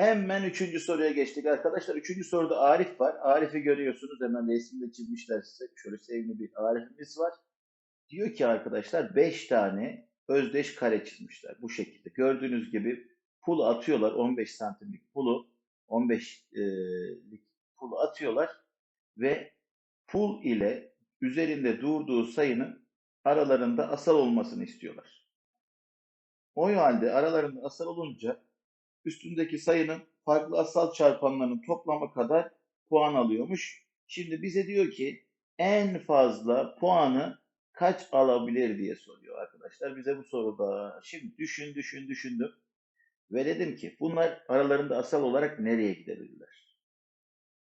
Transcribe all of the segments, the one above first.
Hemen üçüncü soruya geçtik arkadaşlar. Üçüncü soruda Arif var. Arif'i görüyorsunuz. Hemen resminde çizmişler size. Şöyle sevimli bir Arif'imiz var. Diyor ki arkadaşlar 5 tane özdeş kare çizmişler. Bu şekilde. Gördüğünüz gibi pul atıyorlar. 15 santimlik pulu 15'lik pul atıyorlar ve pul ile üzerinde durduğu sayının aralarında asal olmasını istiyorlar. O halde aralarında asal olunca üstündeki sayının farklı asal çarpanlarının toplamı kadar puan alıyormuş. Şimdi bize diyor ki en fazla puanı kaç alabilir diye soruyor arkadaşlar bize bu soruda. Şimdi düşün düşün düşündüm ve dedim ki bunlar aralarında asal olarak nereye gidebilirler?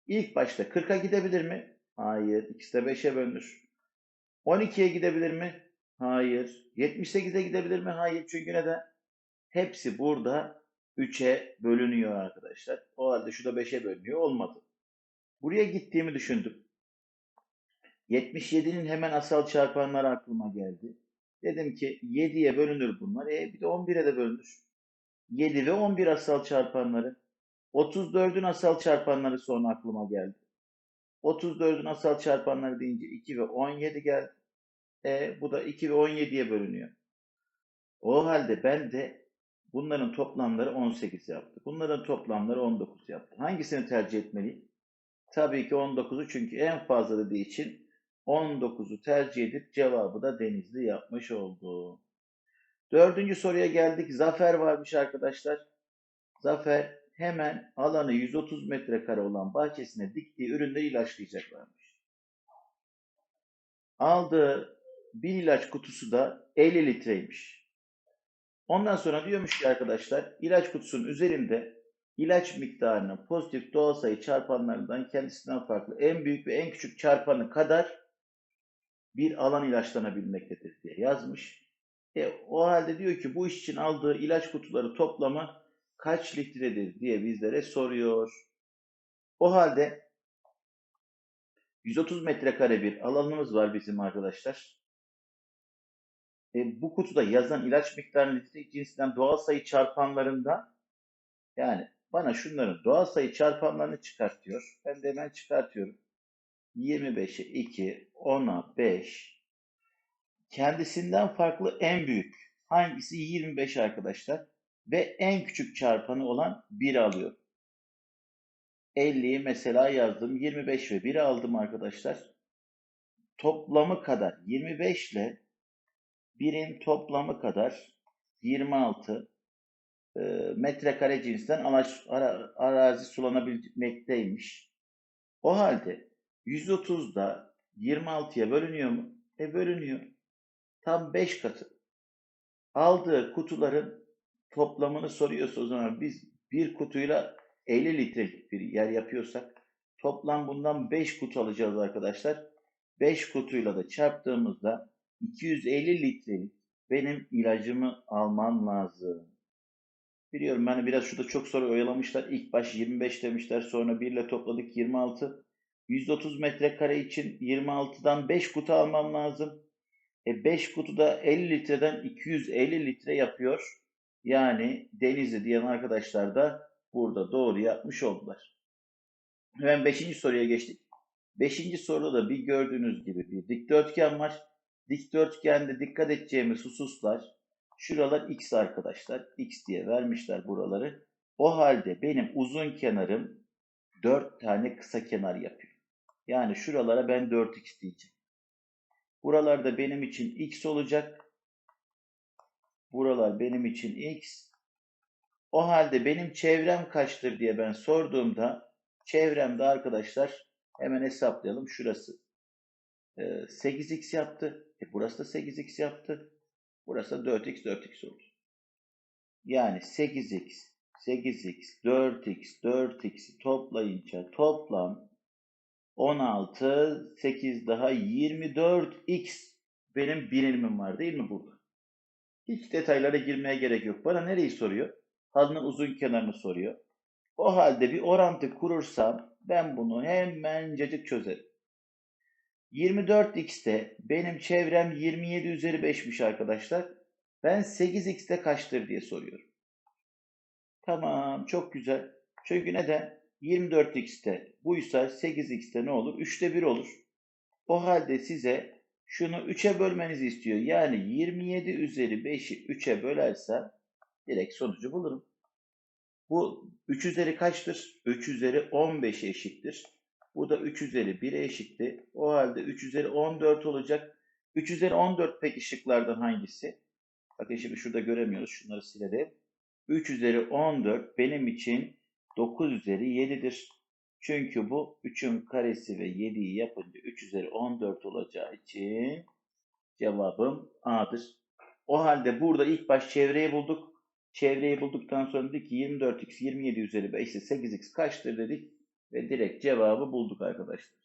İlk başta 40'a gidebilir mi? Hayır. İkisi de 5'e bölünür. 12'ye gidebilir mi? Hayır. 78'e gidebilir mi? Hayır. Çünkü neden? Hepsi burada 3'e bölünüyor arkadaşlar. O halde şu da 5'e bölünüyor. Olmadı. Buraya gittiğimi düşündüm. 77'nin hemen asal çarpanları aklıma geldi. Dedim ki 7'ye bölünür bunlar. E bir de 11'e de bölünür. 7 ve 11 asal çarpanları. 34'ün asal çarpanları sonra aklıma geldi. 34'ün asal çarpanları deyince 2 ve 17 geldi. E, bu da 2 ve 17'ye bölünüyor. O halde ben de bunların toplamları 18 yaptı. Bunların toplamları 19 yaptı. Hangisini tercih etmeliyim? Tabii ki 19'u çünkü en fazla dediği için 19'u tercih edip cevabı da Denizli yapmış oldu. Dördüncü soruya geldik. Zafer varmış arkadaşlar. Zafer hemen alanı 130 metrekare olan bahçesine diktiği ürünleri ilaçlayacaklarmış. Aldığı bir ilaç kutusu da 50 litreymiş. Ondan sonra diyormuş ki arkadaşlar ilaç kutusunun üzerinde ilaç miktarının pozitif doğal sayı çarpanlarından kendisinden farklı en büyük ve en küçük çarpanı kadar bir alan ilaçlanabilmektedir diye yazmış. E, o halde diyor ki bu iş için aldığı ilaç kutuları toplamı kaç litredir diye bizlere soruyor. O halde 130 metrekare bir alanımız var bizim arkadaşlar. E, bu kutuda yazan ilaç miktarının litre cinsinden doğal sayı çarpanlarında yani bana şunların doğal sayı çarpanlarını çıkartıyor. Ben de hemen çıkartıyorum. 25'e 2, 10'a 5. Kendisinden farklı en büyük. Hangisi? 25 arkadaşlar. Ve en küçük çarpanı olan 1 alıyor. 50'yi mesela yazdım. 25 ve 1'i aldım arkadaşlar. Toplamı kadar 25 ile 1'in toplamı kadar 26 e, metrekare cinsinden araç, ara, arazi sulanabilmekteymiş. O halde 130'da 26'ya bölünüyor mu? E bölünüyor. Tam 5 katı. Aldığı kutuların toplamını soruyorsa o zaman biz bir kutuyla 50 litrelik bir yer yapıyorsak toplam bundan 5 kutu alacağız arkadaşlar. 5 kutuyla da çarptığımızda 250 litrelik benim ilacımı almam lazım. Biliyorum hani biraz şurada çok soru oyalamışlar. İlk baş 25 demişler sonra 1 ile topladık 26. 130 metrekare için 26'dan 5 kutu almam lazım. E 5 kutuda 50 litreden 250 litre yapıyor. Yani Denizli diyen arkadaşlar da burada doğru yapmış oldular. Hemen 5. soruya geçtik. 5. soruda da bir gördüğünüz gibi bir dikdörtgen var. Dikdörtgende dikkat edeceğimiz hususlar şuralar x arkadaşlar. x diye vermişler buraları. O halde benim uzun kenarım 4 tane kısa kenar yapıyor. Yani şuralara ben 4x diyeceğim. Buralarda benim için x olacak. Buralar benim için x. O halde benim çevrem kaçtır diye ben sorduğumda çevremde arkadaşlar hemen hesaplayalım. Şurası 8x yaptı. E burası da 8x yaptı. Burası da 4x 4x oldu. Yani 8x, 8x, 4x, 4x'i toplayınca toplam 16, 8 daha 24x benim birimim var değil mi burada? Hiç detaylara girmeye gerek yok. Bana nereyi soruyor? Halının uzun kenarını soruyor. O halde bir orantı kurursam ben bunu hemencecik çözerim. 24x'te benim çevrem 27 üzeri 5'miş arkadaşlar. Ben 8x'te kaçtır diye soruyorum. Tamam, çok güzel. Çünkü neden? 24x'te buysa 8x'te ne olur? 3'te 1 olur. O halde size şunu 3'e bölmenizi istiyor. Yani 27 üzeri 5'i 3'e bölersem direkt sonucu bulurum. Bu 3 üzeri kaçtır? 3 üzeri 15 eşittir. Bu da 3 üzeri 1'e eşitti. O halde 3 üzeri 14 olacak. 3 üzeri 14 peki şıklardan hangisi? Bakın şimdi şurada göremiyoruz. Şunları silelim. 3 üzeri 14 benim için 9 üzeri 7'dir. Çünkü bu 3'ün karesi ve 7'yi yapınca 3 üzeri 14 olacağı için cevabım A'dır. O halde burada ilk baş çevreyi bulduk. Çevreyi bulduktan sonra dedik ki 24x 27 üzeri 5 ise 8x kaçtır dedik ve direkt cevabı bulduk arkadaşlar.